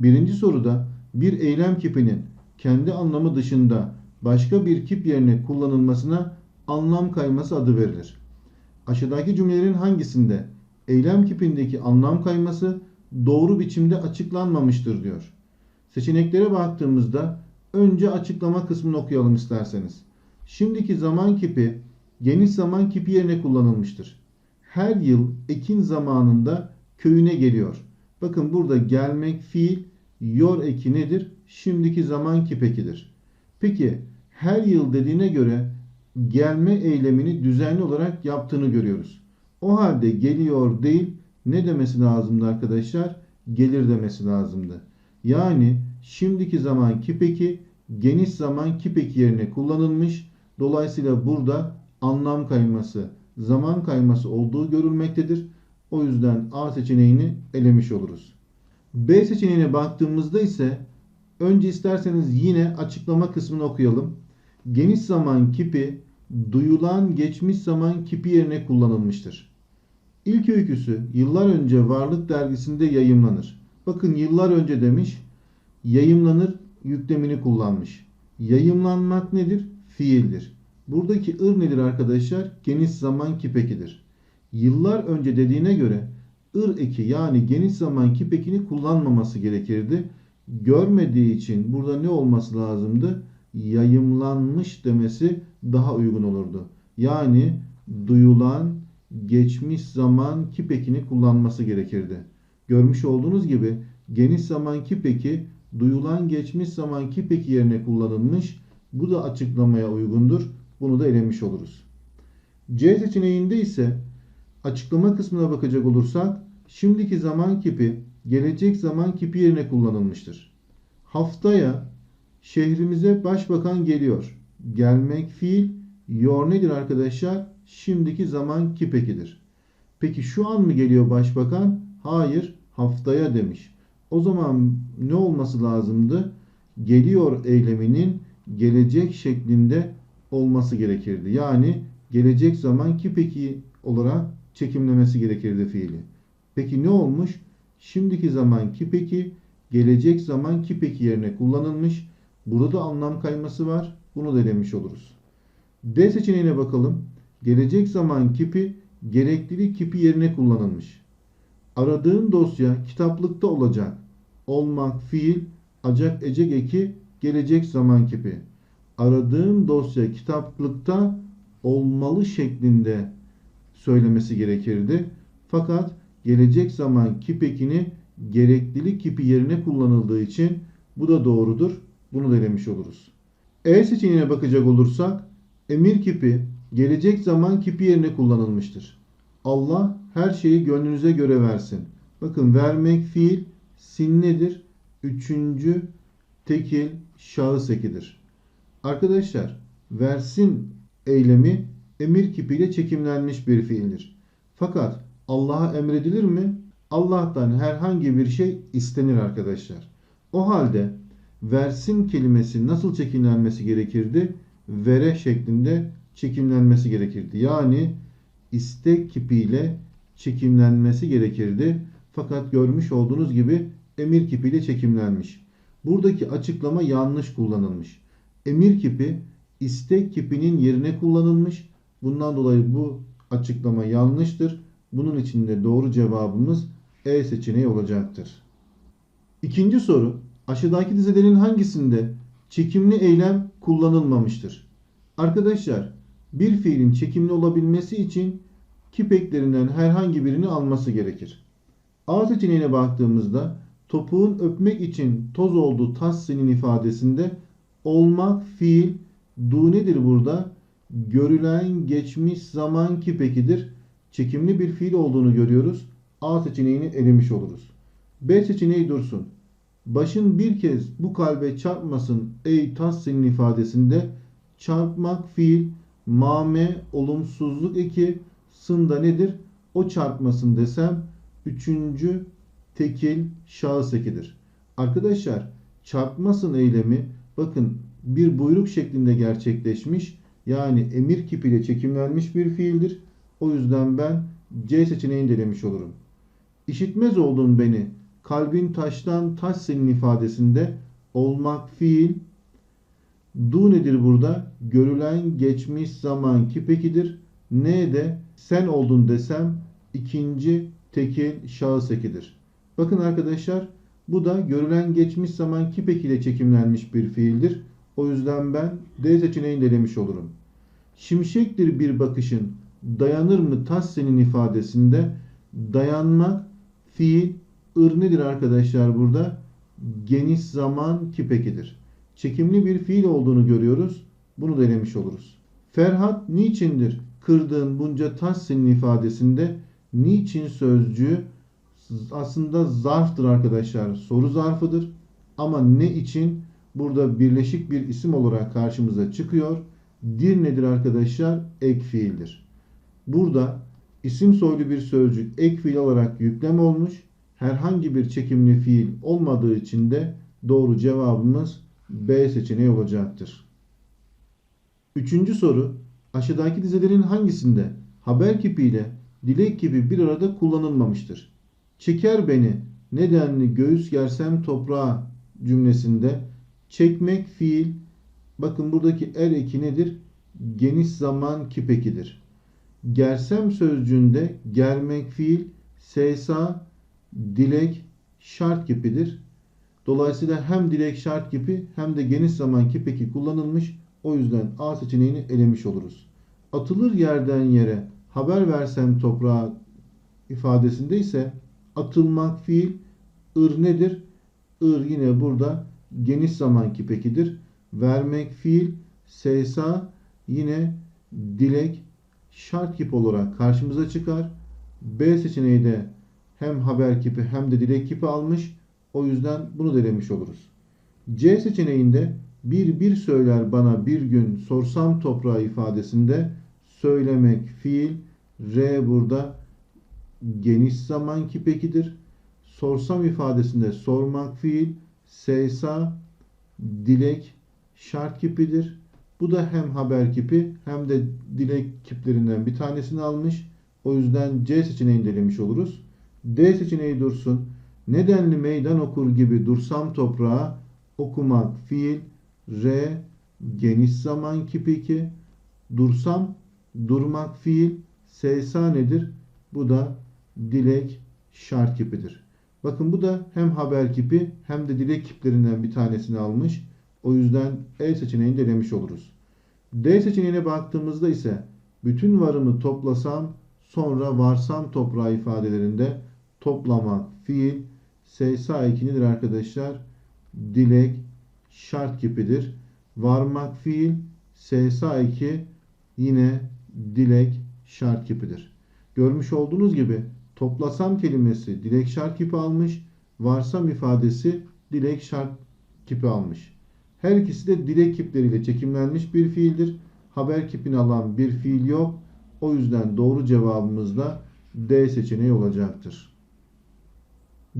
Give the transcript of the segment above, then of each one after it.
Birinci soruda bir eylem kipinin kendi anlamı dışında başka bir kip yerine kullanılmasına anlam kayması adı verilir. Aşağıdaki cümlelerin hangisinde eylem kipindeki anlam kayması doğru biçimde açıklanmamıştır diyor. Seçeneklere baktığımızda önce açıklama kısmını okuyalım isterseniz. Şimdiki zaman kipi geniş zaman kipi yerine kullanılmıştır. Her yıl ekin zamanında köyüne geliyor. Bakın burada gelmek fiil, yor eki nedir? Şimdiki zaman kipekidir. Peki her yıl dediğine göre gelme eylemini düzenli olarak yaptığını görüyoruz. O halde geliyor değil ne demesi lazımdı arkadaşlar? Gelir demesi lazımdı. Yani şimdiki zaman kipeki geniş zaman kipeki yerine kullanılmış. Dolayısıyla burada anlam kayması, zaman kayması olduğu görülmektedir. O yüzden A seçeneğini elemiş oluruz. B seçeneğine baktığımızda ise önce isterseniz yine açıklama kısmını okuyalım. Geniş zaman kipi duyulan geçmiş zaman kipi yerine kullanılmıştır. İlk öyküsü yıllar önce Varlık dergisinde yayımlanır. Bakın yıllar önce demiş, yayımlanır yüklemini kullanmış. Yayımlanmak nedir? Fiildir. Buradaki ır nedir arkadaşlar? Geniş zaman kipekidir. Yıllar önce dediğine göre ır eki yani geniş zaman kipekini kullanmaması gerekirdi. Görmediği için burada ne olması lazımdı? Yayımlanmış demesi daha uygun olurdu. Yani duyulan geçmiş zaman kipekini kullanması gerekirdi. Görmüş olduğunuz gibi geniş zaman kipeki duyulan geçmiş zaman kipeki yerine kullanılmış. Bu da açıklamaya uygundur. Bunu da elemiş oluruz. C seçeneğinde ise açıklama kısmına bakacak olursak şimdiki zaman kipi gelecek zaman kipi yerine kullanılmıştır. Haftaya şehrimize başbakan geliyor. Gelmek fiil, yor nedir arkadaşlar? Şimdiki zaman kipekidir. Peki şu an mı geliyor başbakan? Hayır, haftaya demiş. O zaman ne olması lazımdı? Geliyor eyleminin gelecek şeklinde olması gerekirdi. Yani gelecek zaman kipeki olarak çekimlemesi gerekirdi fiili. Peki ne olmuş? Şimdiki zaman kipeki gelecek zaman kipeki yerine kullanılmış. Burada da anlam kayması var. Bunu da demiş oluruz. D seçeneğine bakalım. Gelecek zaman kipi gerekliliği kipi yerine kullanılmış. Aradığın dosya kitaplıkta olacak. Olmak fiil, acak ecek eki gelecek zaman kipi. Aradığın dosya kitaplıkta olmalı şeklinde söylemesi gerekirdi. Fakat gelecek zaman kipekini gereklilik kipi yerine kullanıldığı için bu da doğrudur. Bunu da elemiş oluruz. E seçeneğine bakacak olursak emir kipi gelecek zaman kipi yerine kullanılmıştır. Allah her şeyi gönlünüze göre versin. Bakın vermek fiil sin nedir? Üçüncü tekil şahıs ekidir. Arkadaşlar versin eylemi emir kipiyle çekimlenmiş bir fiildir. Fakat Allah'a emredilir mi? Allah'tan herhangi bir şey istenir arkadaşlar. O halde versin kelimesi nasıl çekimlenmesi gerekirdi? Vere şeklinde çekimlenmesi gerekirdi. Yani istek kipiyle çekimlenmesi gerekirdi. Fakat görmüş olduğunuz gibi emir kipiyle çekimlenmiş. Buradaki açıklama yanlış kullanılmış. Emir kipi istek kipinin yerine kullanılmış. Bundan dolayı bu açıklama yanlıştır. Bunun için de doğru cevabımız E seçeneği olacaktır. İkinci soru. Aşağıdaki dizelerin hangisinde çekimli eylem kullanılmamıştır? Arkadaşlar bir fiilin çekimli olabilmesi için kipeklerinden herhangi birini alması gerekir. A seçeneğine baktığımızda topuğun öpmek için toz olduğu tahsinin ifadesinde olmak fiil du nedir burada? Görülen geçmiş zaman kipekidir. Çekimli bir fiil olduğunu görüyoruz. A seçeneğini elemiş oluruz. B seçeneği dursun. Başın bir kez bu kalbe çarpmasın ey tahsinin ifadesinde çarpmak fiil mame olumsuzluk eki sında nedir? O çarpmasın desem üçüncü tekil şahıs ekidir. Arkadaşlar çarpmasın eylemi bakın bir buyruk şeklinde gerçekleşmiş. Yani emir kipiyle çekimlenmiş bir fiildir. O yüzden ben C seçeneğini denemiş olurum. İşitmez oldun beni. kalbin taştan taş senin ifadesinde olmak fiil. Du nedir burada? Görülen geçmiş zaman kipekidir. Ne de sen oldun desem ikinci tekil şahıs ekidir. Bakın arkadaşlar bu da görülen geçmiş zaman kipek ile çekimlenmiş bir fiildir. O yüzden ben D seçeneğini de demiş olurum. Şimşektir bir bakışın dayanır mı tas senin ifadesinde dayanmak fiil ır nedir arkadaşlar burada? Geniş zaman kipekidir. Çekimli bir fiil olduğunu görüyoruz. Bunu da elemiş oluruz. Ferhat niçindir? Kırdığın bunca tas senin ifadesinde niçin sözcüğü aslında zarftır arkadaşlar. Soru zarfıdır. Ama ne için? Burada birleşik bir isim olarak karşımıza çıkıyor. Dir nedir arkadaşlar? Ek fiildir. Burada isim soylu bir sözcük ek fiil olarak yüklem olmuş. Herhangi bir çekimli fiil olmadığı için de doğru cevabımız B seçeneği olacaktır. Üçüncü soru. Aşağıdaki dizelerin hangisinde haber kipiyle dilek kipi bir arada kullanılmamıştır? Çeker beni nedenli göğüs gersem toprağa cümlesinde çekmek fiil bakın buradaki er eki nedir? Geniş zaman kipekidir. Gersem sözcüğünde germek fiil sesa dilek şart kipidir. Dolayısıyla hem dilek şart kipi hem de geniş zaman kipeki kullanılmış. O yüzden A seçeneğini elemiş oluruz. Atılır yerden yere haber versem toprağa ifadesinde ise atılmak fiil ır nedir? Ir yine burada geniş zaman kipekidir. Vermek fiil sesa yine dilek şart kip olarak karşımıza çıkar. B seçeneği de hem haber kipi hem de dilek kipi almış. O yüzden bunu denemiş oluruz. C seçeneğinde bir bir söyler bana bir gün sorsam toprağı ifadesinde söylemek fiil R burada geniş zaman kipekidir. Sorsam ifadesinde sormak fiil seysa dilek şart kipidir. Bu da hem haber kipi hem de dilek kiplerinden bir tanesini almış. O yüzden C seçeneğini delemiş oluruz. D seçeneği dursun. Nedenli meydan okur gibi dursam toprağa okumak fiil R geniş zaman kipiki dursam durmak fiil seysa nedir? Bu da dilek şart kipidir. Bakın bu da hem haber kipi hem de dilek kiplerinden bir tanesini almış. O yüzden E seçeneğini denemiş oluruz. D seçeneğine baktığımızda ise bütün varımı toplasam sonra varsam toprağı ifadelerinde toplamak fiil seysa ekinidir arkadaşlar. Dilek şart kipidir. Varmak fiil seysa eki yine dilek şart kipidir. Görmüş olduğunuz gibi toplasam kelimesi dilek şart kipi almış. Varsam ifadesi dilek şart kipi almış. Her ikisi de dilek kipleriyle çekimlenmiş bir fiildir. Haber kipini alan bir fiil yok. O yüzden doğru cevabımız da D seçeneği olacaktır.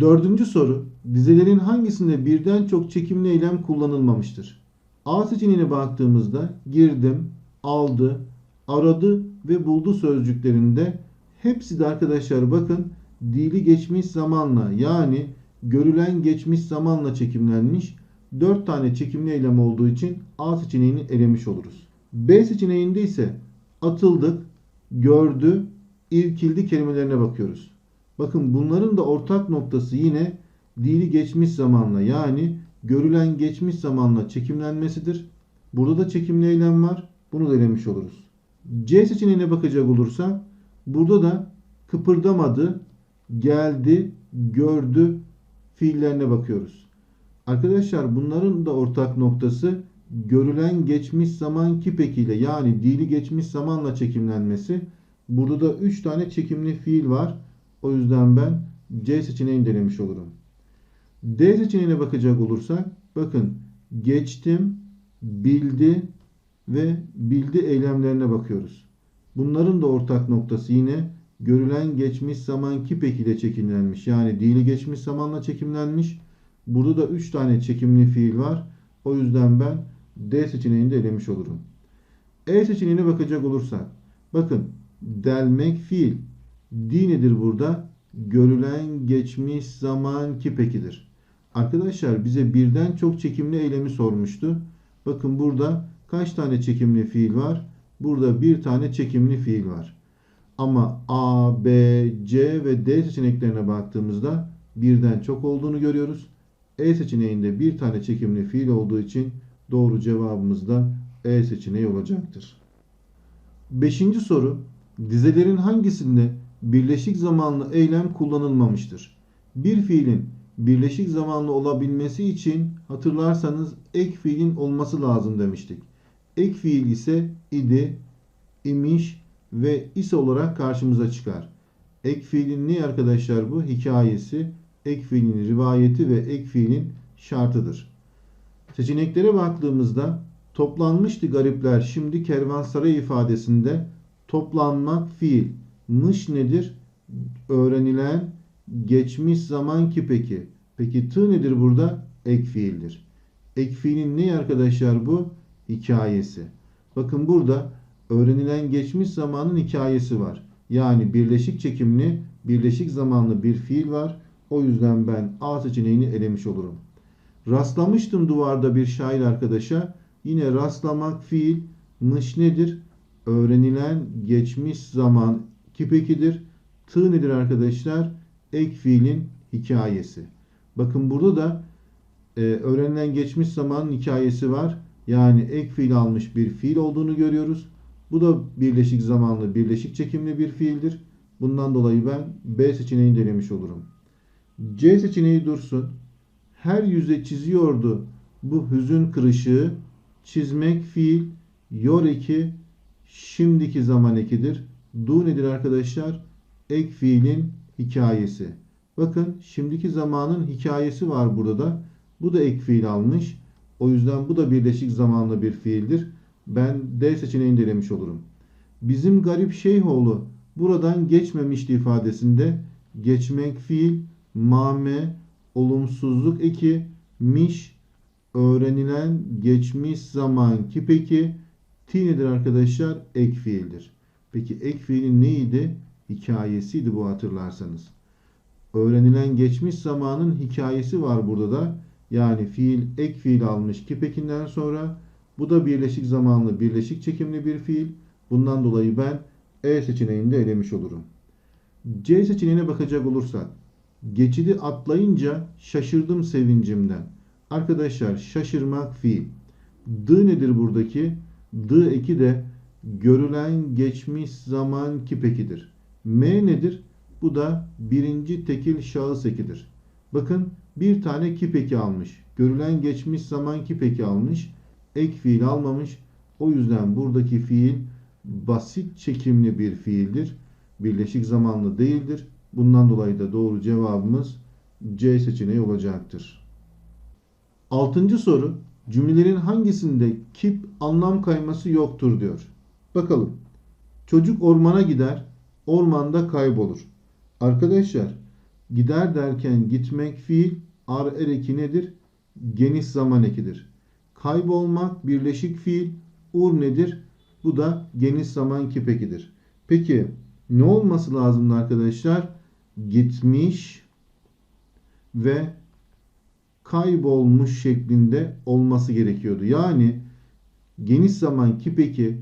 Dördüncü soru. Dizelerin hangisinde birden çok çekimli eylem kullanılmamıştır? A seçeneğine baktığımızda girdim, aldı, aradı ve buldu sözcüklerinde hepsi de arkadaşlar bakın dili geçmiş zamanla yani görülen geçmiş zamanla çekimlenmiş. 4 tane çekimli eylem olduğu için A seçeneğini elemiş oluruz. B seçeneğinde ise atıldık, gördü, irkildi kelimelerine bakıyoruz. Bakın bunların da ortak noktası yine dili geçmiş zamanla yani görülen geçmiş zamanla çekimlenmesidir. Burada da çekimli eylem var. Bunu da elemiş oluruz. C seçeneğine bakacak olursak burada da kıpırdamadı, geldi, gördü fiillerine bakıyoruz. Arkadaşlar bunların da ortak noktası görülen geçmiş zaman kipekiyle yani dili geçmiş zamanla çekimlenmesi. Burada da 3 tane çekimli fiil var. O yüzden ben C seçeneğini denemiş olurum. D seçeneğine bakacak olursak bakın geçtim, bildi ve bildi eylemlerine bakıyoruz. Bunların da ortak noktası yine görülen geçmiş zaman kipek ile çekimlenmiş. Yani dili geçmiş zamanla çekimlenmiş. Burada da 3 tane çekimli fiil var. O yüzden ben D seçeneğini de elemiş olurum. E seçeneğine bakacak olursak bakın delmek fiil. Di nedir burada? görülen geçmiş zaman kipekidir. Arkadaşlar bize birden çok çekimli eylemi sormuştu. Bakın burada kaç tane çekimli fiil var? Burada bir tane çekimli fiil var. Ama A, B, C ve D seçeneklerine baktığımızda birden çok olduğunu görüyoruz. E seçeneğinde bir tane çekimli fiil olduğu için doğru cevabımız da E seçeneği olacaktır. Beşinci soru. Dizelerin hangisinde birleşik zamanlı eylem kullanılmamıştır? Bir fiilin birleşik zamanlı olabilmesi için hatırlarsanız ek fiilin olması lazım demiştik. Ek fiil ise idi, imiş ve ise olarak karşımıza çıkar. Ek fiilin ne arkadaşlar bu? Hikayesi, ek fiilin rivayeti ve ek fiilin şartıdır. Seçeneklere baktığımızda toplanmıştı garipler şimdi kervansaray ifadesinde toplanmak fiil. Mış nedir? Öğrenilen geçmiş zaman ki peki. Peki tı nedir burada? Ek fiildir. Ek fiilin ne arkadaşlar bu? Hikayesi. Bakın burada öğrenilen geçmiş zamanın hikayesi var. Yani birleşik çekimli, birleşik zamanlı bir fiil var. O yüzden ben A seçeneğini elemiş olurum. Rastlamıştım duvarda bir şair arkadaşa. Yine rastlamak fiil, mış nedir? Öğrenilen geçmiş zaman kipekidir. Tı nedir arkadaşlar? Ek fiilin hikayesi. Bakın burada da e, öğrenilen geçmiş zamanın hikayesi var. Yani ek fiil almış bir fiil olduğunu görüyoruz. Bu da birleşik zamanlı, birleşik çekimli bir fiildir. Bundan dolayı ben B seçeneğini denemiş olurum. C seçeneği dursun. Her yüze çiziyordu bu hüzün kırışığı. Çizmek fiil, yor eki, şimdiki zaman ekidir. Du nedir arkadaşlar? Ek fiilin hikayesi. Bakın şimdiki zamanın hikayesi var burada da. Bu da ek fiil almış. O yüzden bu da birleşik zamanlı bir fiildir. Ben D seçeneğini denemiş olurum. Bizim garip şeyhoğlu buradan geçmemişti ifadesinde geçmek fiil, mame, olumsuzluk eki, miş, öğrenilen geçmiş zaman ki peki ti nedir arkadaşlar? Ek fiildir. Peki ek fiilin neydi? Hikayesiydi bu hatırlarsanız. Öğrenilen geçmiş zamanın hikayesi var burada da. Yani fiil ek fiil almış ki pekinden sonra bu da birleşik zamanlı, birleşik çekimli bir fiil. Bundan dolayı ben E seçeneğini de elemiş olurum. C seçeneğine bakacak olursak geçidi atlayınca şaşırdım sevincimden. Arkadaşlar şaşırmak fiil. D nedir buradaki? D eki de görülen geçmiş zaman kipekidir. M nedir? Bu da birinci tekil şahıs ekidir. Bakın bir tane kipeki almış. Görülen geçmiş zaman kipeki almış. Ek fiil almamış. O yüzden buradaki fiil basit çekimli bir fiildir. Birleşik zamanlı değildir. Bundan dolayı da doğru cevabımız C seçeneği olacaktır. Altıncı soru. Cümlelerin hangisinde kip anlam kayması yoktur diyor. Bakalım. Çocuk ormana gider, ormanda kaybolur. Arkadaşlar gider derken gitmek fiil, ar er eki nedir? Geniş zaman ekidir. Kaybolmak birleşik fiil, ur nedir? Bu da geniş zaman kipekidir. Peki ne olması lazımdı arkadaşlar? Gitmiş ve kaybolmuş şeklinde olması gerekiyordu. Yani geniş zaman kipeki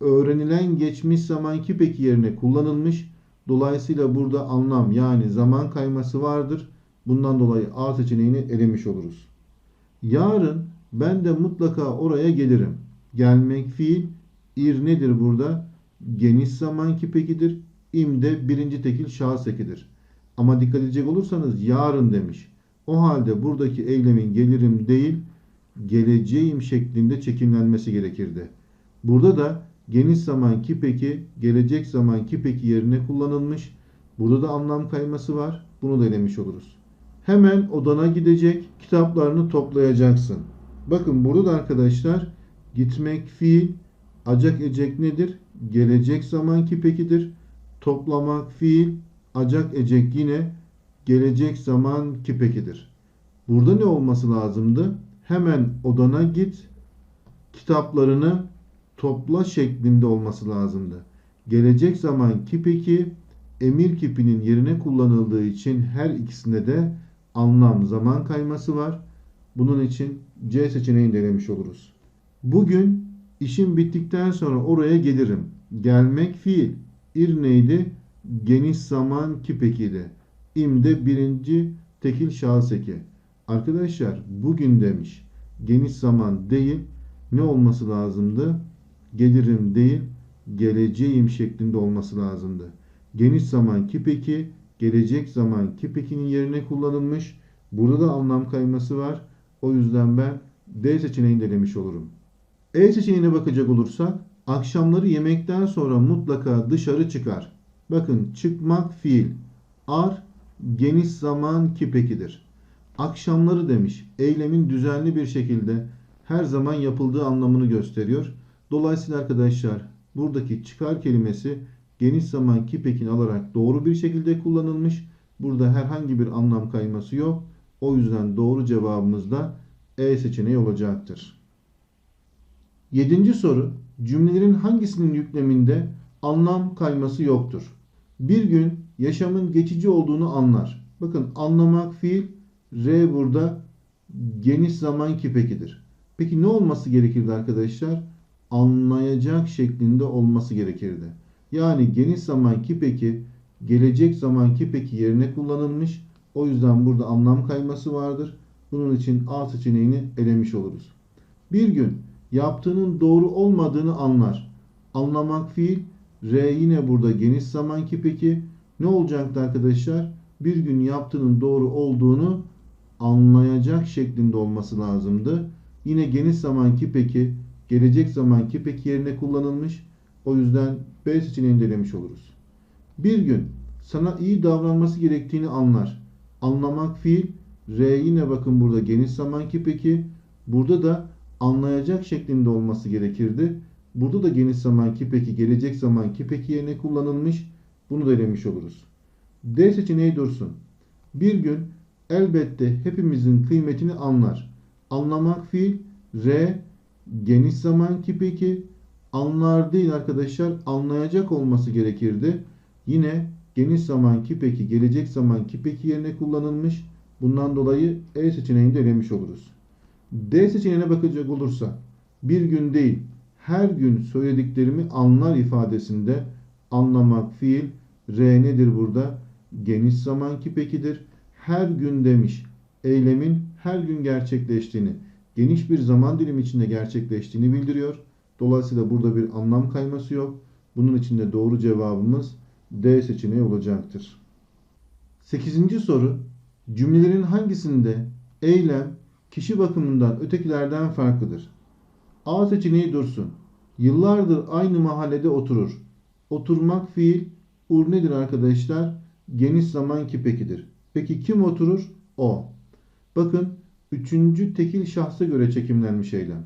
öğrenilen geçmiş zaman kipeki yerine kullanılmış. Dolayısıyla burada anlam yani zaman kayması vardır. Bundan dolayı A seçeneğini elemiş oluruz. Yarın ben de mutlaka oraya gelirim. Gelmek fiil, ir nedir burada? Geniş zaman kipekidir. İm de birinci tekil şahıs ekidir. Ama dikkat edecek olursanız yarın demiş. O halde buradaki eylemin gelirim değil, geleceğim şeklinde çekimlenmesi gerekirdi. Burada da geniş zaman ki peki, gelecek zaman ki peki yerine kullanılmış. Burada da anlam kayması var. Bunu da elemiş oluruz. Hemen odana gidecek, kitaplarını toplayacaksın. Bakın burada da arkadaşlar gitmek fiil, acak ecek nedir? Gelecek zaman ki pekidir. Toplamak fiil, acak ecek yine gelecek zaman kipekidir. Burada ne olması lazımdı? Hemen odana git, kitaplarını topla şeklinde olması lazımdı. Gelecek zaman kipeki, emir kipinin yerine kullanıldığı için her ikisinde de anlam zaman kayması var. Bunun için C seçeneğini denemiş oluruz. Bugün işim bittikten sonra oraya gelirim. Gelmek fiil. İr neydi? Geniş zaman kipekiydi. İm de birinci tekil şahıs eki. Arkadaşlar bugün demiş. Geniş zaman değil. Ne olması lazımdı? Gelirim değil. Geleceğim şeklinde olması lazımdı. Geniş zaman kipeki, gelecek zaman kipekinin yerine kullanılmış. Burada da anlam kayması var. O yüzden ben D seçeneğini denemiş olurum. E seçeneğine bakacak olursak akşamları yemekten sonra mutlaka dışarı çıkar. Bakın çıkmak fiil. Ar geniş zaman kipekidir. Akşamları demiş. Eylemin düzenli bir şekilde her zaman yapıldığı anlamını gösteriyor. Dolayısıyla arkadaşlar buradaki çıkar kelimesi geniş zaman kipekini alarak doğru bir şekilde kullanılmış. Burada herhangi bir anlam kayması yok. O yüzden doğru cevabımız da E seçeneği olacaktır. Yedinci soru. Cümlelerin hangisinin yükleminde anlam kayması yoktur? Bir gün yaşamın geçici olduğunu anlar. Bakın anlamak fiil R burada geniş zaman kipekidir. Peki ne olması gerekirdi arkadaşlar? Anlayacak şeklinde olması gerekirdi. Yani geniş zaman kipeki gelecek zaman kipeki yerine kullanılmış. O yüzden burada anlam kayması vardır. Bunun için A seçeneğini elemiş oluruz. Bir gün yaptığının doğru olmadığını anlar. Anlamak fiil. R yine burada geniş zaman kipeki. Ne olacaktı arkadaşlar? Bir gün yaptığının doğru olduğunu anlayacak şeklinde olması lazımdı. Yine geniş zaman kipeki gelecek zaman kipeki yerine kullanılmış. O yüzden B seçeneğini denemiş oluruz. Bir gün sana iyi davranması gerektiğini anlar. Anlamak fiil. R yine bakın burada geniş zaman kipeki. Burada da anlayacak şeklinde olması gerekirdi. Burada da geniş zaman kipeki, gelecek zaman kipeki yerine kullanılmış. Bunu da elemiş oluruz. D seçeneği dursun. Bir gün elbette hepimizin kıymetini anlar. Anlamak fiil. R geniş zaman kipeki. Anlar değil arkadaşlar. Anlayacak olması gerekirdi. Yine geniş zaman kipeki, gelecek zaman kipeki yerine kullanılmış. Bundan dolayı E seçeneğini de elemiş oluruz. D seçeneğine bakacak olursa bir gün değil her gün söylediklerimi anlar ifadesinde anlamak fiil R nedir burada? Geniş zaman kipekidir. Her gün demiş. Eylemin her gün gerçekleştiğini, geniş bir zaman dilimi içinde gerçekleştiğini bildiriyor. Dolayısıyla burada bir anlam kayması yok. Bunun için de doğru cevabımız D seçeneği olacaktır. 8. soru. Cümlelerin hangisinde eylem kişi bakımından ötekilerden farklıdır? A seçeneği dursun. Yıllardır aynı mahallede oturur. Oturmak fiil ur nedir arkadaşlar? Geniş zaman kipekidir. Peki kim oturur? O. Bakın üçüncü tekil şahsa göre çekimlenmiş eylem.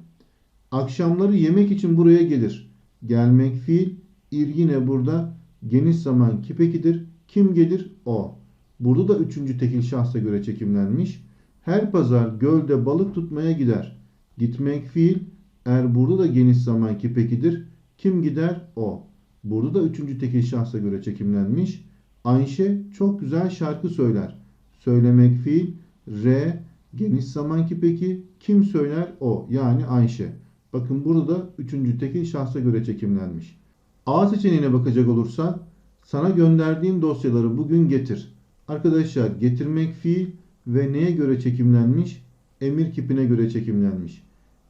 Akşamları yemek için buraya gelir. Gelmek fiil ir yine burada geniş zaman kipekidir. Kim gelir? O. Burada da üçüncü tekil şahsa göre çekimlenmiş. Her pazar gölde balık tutmaya gider. Gitmek fiil. Er burada da geniş zaman kipekidir. Kim gider? O. Burada da üçüncü tekil şahsa göre çekimlenmiş. Ayşe çok güzel şarkı söyler. Söylemek fiil. R geniş zaman kipeki. Kim söyler? O. Yani Ayşe. Bakın burada da üçüncü tekil şahsa göre çekimlenmiş. A seçeneğine bakacak olursak sana gönderdiğim dosyaları bugün getir. Arkadaşlar getirmek fiil ve neye göre çekimlenmiş? Emir kipine göre çekimlenmiş.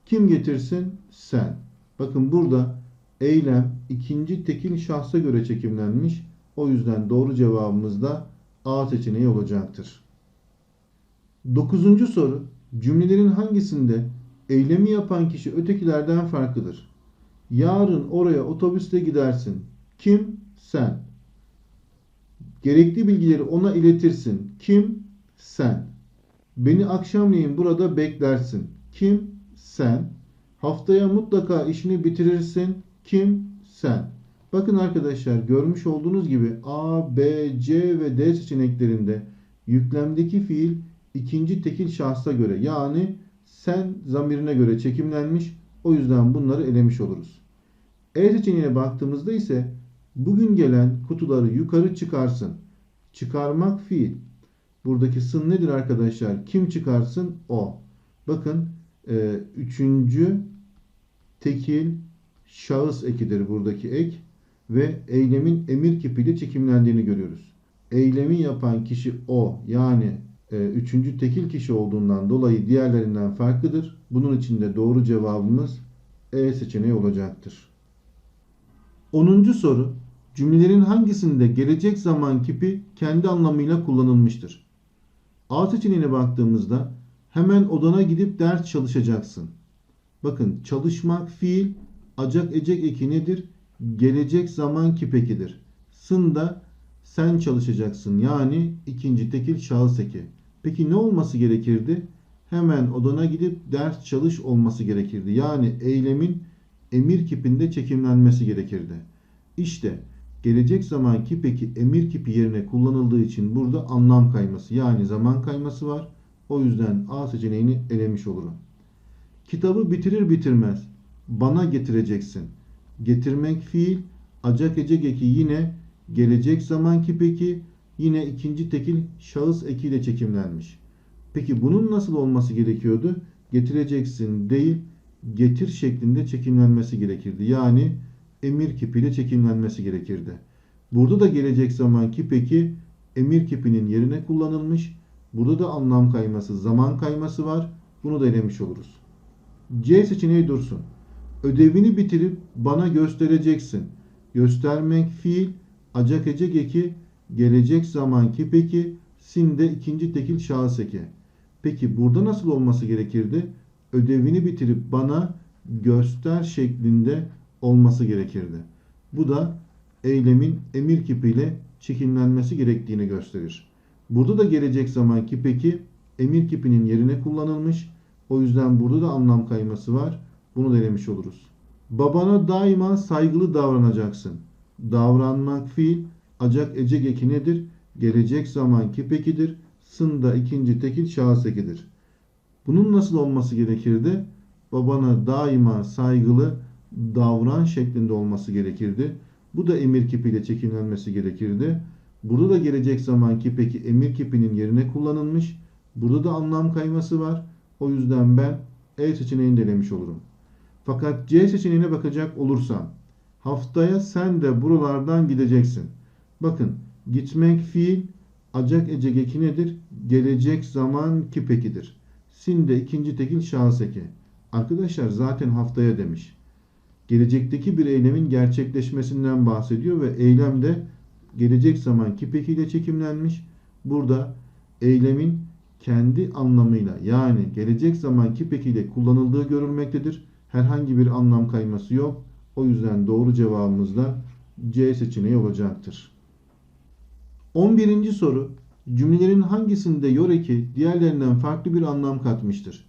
Kim getirsin? Sen. Bakın burada eylem ikinci tekil şahsa göre çekimlenmiş. O yüzden doğru cevabımız da A seçeneği olacaktır. Dokuzuncu soru. Cümlelerin hangisinde eylemi yapan kişi ötekilerden farklıdır? Yarın oraya otobüste gidersin. Kim? Sen. Gerekli bilgileri ona iletirsin. Kim? Sen. Beni akşamleyin burada beklersin. Kim? Sen. Haftaya mutlaka işini bitirirsin. Kim? Sen. Bakın arkadaşlar görmüş olduğunuz gibi A, B, C ve D seçeneklerinde yüklemdeki fiil ikinci tekil şahsa göre yani sen zamirine göre çekimlenmiş. O yüzden bunları elemiş oluruz. E seçeneğine baktığımızda ise Bugün gelen kutuları yukarı çıkarsın. Çıkarmak fiil. Buradaki sın nedir arkadaşlar? Kim çıkarsın? O. Bakın e, üçüncü tekil şahıs ekidir buradaki ek ve eylemin emir kipiyle çekimlendiğini görüyoruz. Eylemi yapan kişi o yani e, üçüncü tekil kişi olduğundan dolayı diğerlerinden farklıdır. Bunun için de doğru cevabımız E seçeneği olacaktır. 10. soru cümlelerin hangisinde gelecek zaman kipi kendi anlamıyla kullanılmıştır? A seçeneğine baktığımızda hemen odana gidip ders çalışacaksın. Bakın çalışmak fiil, acak ecek eki nedir? Gelecek zaman kipekidir. Sında sen çalışacaksın yani ikinci tekil şahıs eki. Peki ne olması gerekirdi? Hemen odana gidip ders çalış olması gerekirdi. Yani eylemin emir kipinde çekimlenmesi gerekirdi. İşte gelecek zaman kipeki emir kipi yerine kullanıldığı için burada anlam kayması yani zaman kayması var. O yüzden A seçeneğini elemiş olurum. Kitabı bitirir bitirmez bana getireceksin. Getirmek fiil, acak ecek eki yine gelecek zaman kipeki yine ikinci tekil şahıs ekiyle çekimlenmiş. Peki bunun nasıl olması gerekiyordu? Getireceksin değil, getir şeklinde çekimlenmesi gerekirdi. Yani emir kipiyle çekimlenmesi gerekirdi. Burada da gelecek zaman kipeki emir kipinin yerine kullanılmış. Burada da anlam kayması, zaman kayması var. Bunu da elemiş oluruz. C seçeneği dursun. Ödevini bitirip bana göstereceksin. Göstermek fiil, acak ecek eki, gelecek zaman kipeki, sinde ikinci tekil şahıs eki. Peki burada nasıl olması gerekirdi? Ödevini bitirip bana göster şeklinde olması gerekirdi. Bu da eylemin emir kipiyle çekimlenmesi gerektiğini gösterir. Burada da gelecek zaman kipeki emir kipinin yerine kullanılmış. O yüzden burada da anlam kayması var. Bunu denemiş oluruz. Babana daima saygılı davranacaksın. Davranmak fiil, acak ecek eki nedir? Gelecek zaman kipekidir. Sında ikinci tekil şahıs ekidir. Bunun nasıl olması gerekirdi? Babana daima saygılı davran şeklinde olması gerekirdi. Bu da emir kipiyle çekimlenmesi gerekirdi. Burada da gelecek zaman kipeki emir kipinin yerine kullanılmış. Burada da anlam kayması var. O yüzden ben E seçeneğini denemiş olurum. Fakat C seçeneğine bakacak olursam haftaya sen de buralardan gideceksin. Bakın gitmek fiil acak ecek eki nedir? Gelecek zaman kipekidir. Sin de ikinci tekil şahıs eki. Arkadaşlar zaten haftaya demiş. Gelecekteki bir eylemin gerçekleşmesinden bahsediyor ve eylem de gelecek zaman kipekiyle çekimlenmiş. Burada eylemin kendi anlamıyla yani gelecek zaman kipekiyle kullanıldığı görülmektedir. Herhangi bir anlam kayması yok. O yüzden doğru cevabımız da C seçeneği olacaktır. 11. soru. Cümlelerin hangisinde yor eki diğerlerinden farklı bir anlam katmıştır?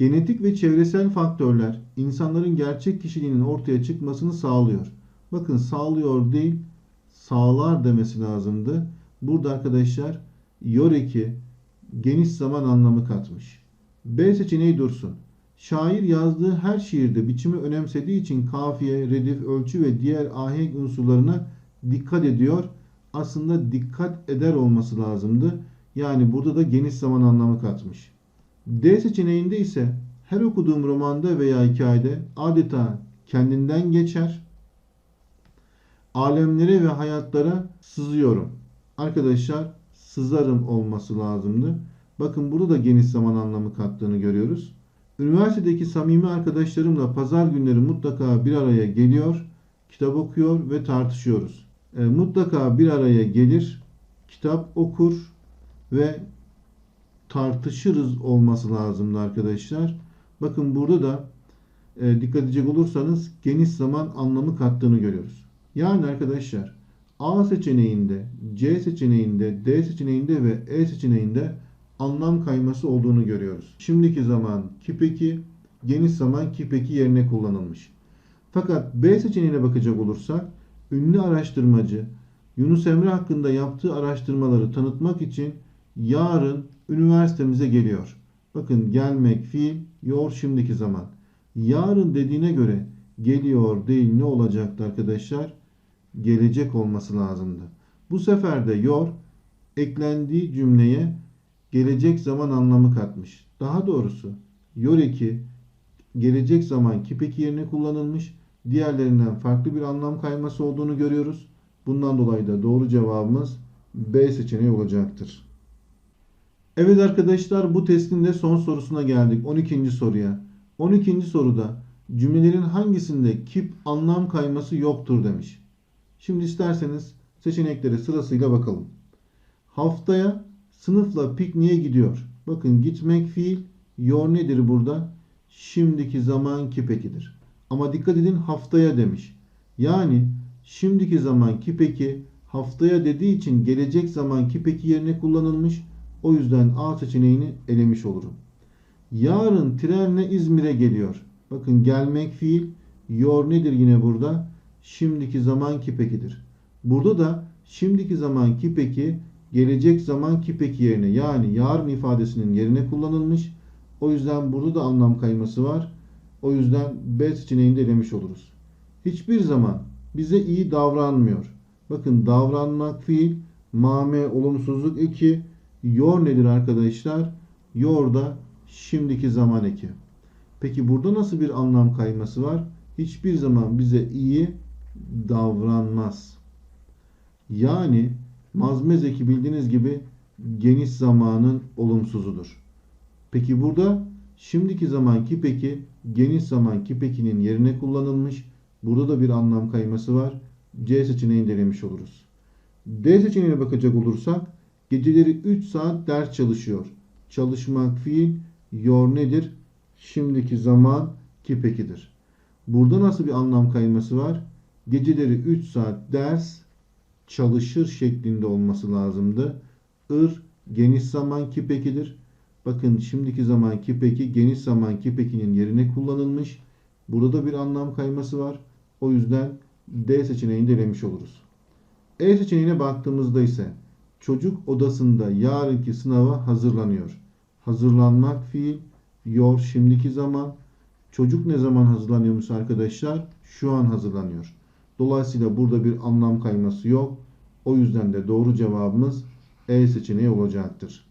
Genetik ve çevresel faktörler insanların gerçek kişiliğinin ortaya çıkmasını sağlıyor. Bakın sağlıyor değil, sağlar demesi lazımdı. Burada arkadaşlar yor eki geniş zaman anlamı katmış. B seçeneği dursun. Şair yazdığı her şiirde biçimi önemsediği için kafiye, redif, ölçü ve diğer ahenk unsurlarına dikkat ediyor. Aslında dikkat eder olması lazımdı. Yani burada da geniş zaman anlamı katmış. D seçeneğinde ise her okuduğum romanda veya hikayede adeta kendinden geçer. Alemlere ve hayatlara sızıyorum. Arkadaşlar sızarım olması lazımdı. Bakın burada da geniş zaman anlamı kattığını görüyoruz. Üniversitedeki samimi arkadaşlarımla pazar günleri mutlaka bir araya geliyor, kitap okuyor ve tartışıyoruz. E, mutlaka bir araya gelir, kitap okur ve tartışırız olması lazımdı arkadaşlar. Bakın burada da e, dikkat edecek olursanız geniş zaman anlamı kattığını görüyoruz. Yani arkadaşlar A seçeneğinde, C seçeneğinde, D seçeneğinde ve E seçeneğinde anlam kayması olduğunu görüyoruz. Şimdiki zaman kipeki, geniş zaman kipeki yerine kullanılmış. Fakat B seçeneğine bakacak olursak, ünlü araştırmacı Yunus Emre hakkında yaptığı araştırmaları tanıtmak için yarın üniversitemize geliyor. Bakın gelmek fiil, yor şimdiki zaman. Yarın dediğine göre geliyor değil ne olacaktı arkadaşlar? gelecek olması lazımdı. Bu sefer de your eklendiği cümleye gelecek zaman anlamı katmış. Daha doğrusu your eki gelecek zaman kipeki yerine kullanılmış. Diğerlerinden farklı bir anlam kayması olduğunu görüyoruz. Bundan dolayı da doğru cevabımız B seçeneği olacaktır. Evet arkadaşlar bu testin de son sorusuna geldik. 12. soruya. 12. soruda cümlelerin hangisinde kip anlam kayması yoktur demiş. Şimdi isterseniz seçeneklere sırasıyla bakalım. Haftaya sınıfla pikniğe gidiyor. Bakın gitmek fiil, yor nedir burada? Şimdiki zaman kipekidir. Ama dikkat edin haftaya demiş. Yani şimdiki zaman kipeki haftaya dediği için gelecek zaman kipeki yerine kullanılmış. O yüzden A seçeneğini elemiş olurum. Yarın trenle İzmir'e geliyor. Bakın gelmek fiil. Yor nedir yine burada? Şimdiki zaman kipekidir. Burada da şimdiki zaman kipeki gelecek zaman kipeki yerine yani yarın ifadesinin yerine kullanılmış. O yüzden burada da anlam kayması var. O yüzden B seçeneğini elemiş oluruz. Hiçbir zaman bize iyi davranmıyor. Bakın davranmak fiil, mame olumsuzluk 2, Your nedir arkadaşlar? Your da şimdiki zaman eki. Peki burada nasıl bir anlam kayması var? Hiçbir zaman bize iyi davranmaz. Yani mazmez eki bildiğiniz gibi geniş zamanın olumsuzudur. Peki burada şimdiki zaman ki peki geniş zaman ki pekinin yerine kullanılmış. Burada da bir anlam kayması var. C seçeneğini denemiş oluruz. D seçeneğine bakacak olursak geceleri 3 saat ders çalışıyor. Çalışmak fiil, yor nedir? Şimdiki zaman kipekidir. Burada nasıl bir anlam kayması var? Geceleri 3 saat ders çalışır şeklinde olması lazımdı. Ir geniş zaman kipekidir. Bakın şimdiki zaman kipeki geniş zaman kipekinin yerine kullanılmış. Burada bir anlam kayması var. O yüzden D seçeneğini de elemiş oluruz. E seçeneğine baktığımızda ise çocuk odasında yarınki sınava hazırlanıyor. Hazırlanmak fiil, yor şimdiki zaman. Çocuk ne zaman hazırlanıyormuş arkadaşlar? Şu an hazırlanıyor. Dolayısıyla burada bir anlam kayması yok. O yüzden de doğru cevabımız E seçeneği olacaktır.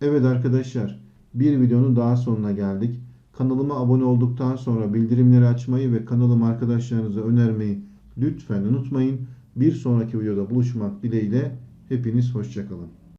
Evet arkadaşlar, bir videonun daha sonuna geldik. Kanalıma abone olduktan sonra bildirimleri açmayı ve kanalımı arkadaşlarınıza önermeyi lütfen unutmayın. Bir sonraki videoda buluşmak dileğiyle hepiniz hoşçakalın.